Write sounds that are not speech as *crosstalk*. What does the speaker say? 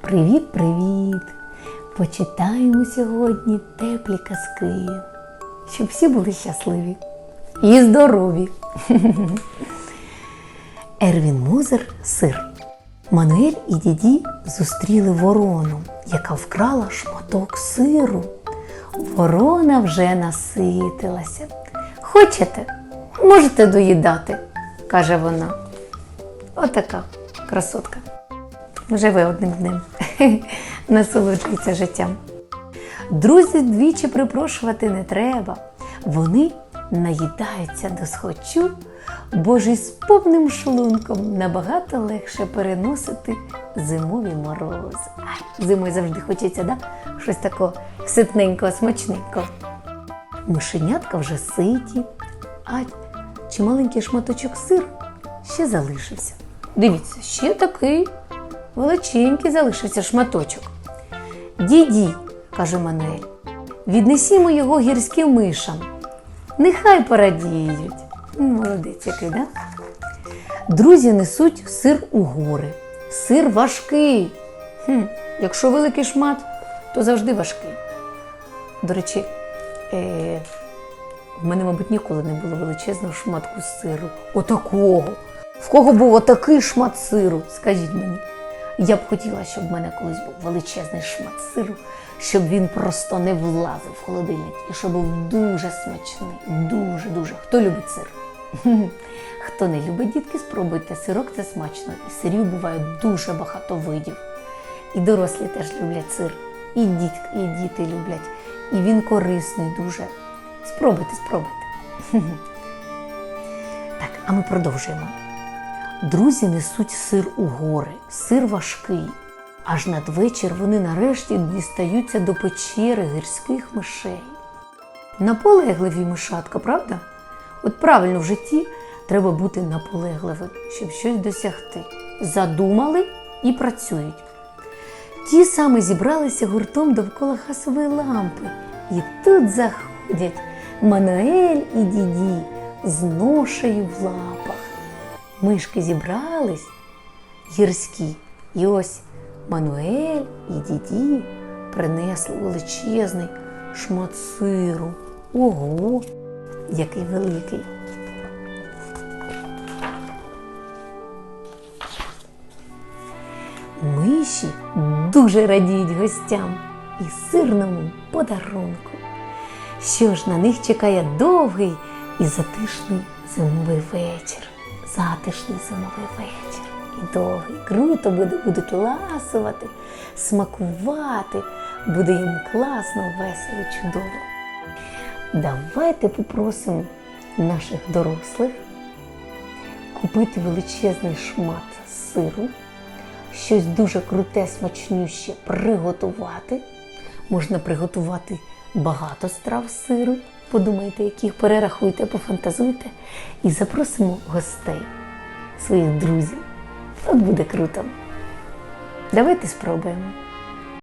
Привіт-привіт! Почитаємо сьогодні теплі казки, щоб всі були щасливі і здорові. *laughs* Ервін Музер сир. Мануель і діді зустріли ворону, яка вкрала шматок сиру. Ворона вже наситилася. Хочете, можете доїдати, каже вона. Отака красотка. Живе одним днем, *laughs* насолоджується життям. Друзі двічі припрошувати не треба. Вони наїдаються до схочу, бо ж із повним шлунком набагато легше переносити зимові морози. Ай, зимою завжди хочеться, да? щось такого ситненького, смачненького. Мишенятка вже ситі, а чималенький шматочок сиру ще залишився. Дивіться, ще такий величенький залишився шматочок. Діді, каже Мануель, віднесімо його гірським мишам. Нехай порадіють. Ну, Молодець який, да? Друзі несуть сир у гори. Сир важкий. Хм, якщо великий шмат, то завжди важкий. До речі, е- в мене, мабуть, ніколи не було величезного шматку сиру. Отакого. В кого був отакий шмат сиру? Скажіть мені. Я б хотіла, щоб в мене колись був величезний шмат сиру, щоб він просто не влазив в холодильник і щоб був дуже смачний. Дуже-дуже. Хто любить сир? *laughs* Хто не любить, дітки, спробуйте. Сирок це смачно. І сирів буває дуже багато видів. І дорослі теж люблять сир, і дітки, і діти люблять. І він корисний дуже. Спробуйте, спробуйте. *laughs* Так, а ми продовжуємо. Друзі несуть сир у гори, сир важкий. Аж надвечір вони нарешті дістаються до печери гірських мишей. Наполегливі мишатка, правда? От правильно в житті треба бути наполегливим, щоб щось досягти. Задумали і працюють. Ті саме зібралися гуртом довкола гасової лампи. І тут заходять Мануель і діді з ношею в лапах. Мишки зібрались гірські. І ось Мануель і діді принесли величезний шмат сиру. Ого, який великий. Миші дуже радіють гостям і сирному подарунку. Що ж на них чекає довгий і затишний зимовий вечір. Затишний зимовий вечір. І довгий. Круто буде, будуть ласувати, смакувати. Буде їм класно, весело, чудово. Давайте попросимо наших дорослих купити величезний шмат сиру, щось дуже круте, смачнюще приготувати. Можна приготувати багато страв сиру. Подумайте, яких перерахуйте, пофантазуйте і запросимо гостей, своїх друзів. От буде круто. Давайте спробуємо.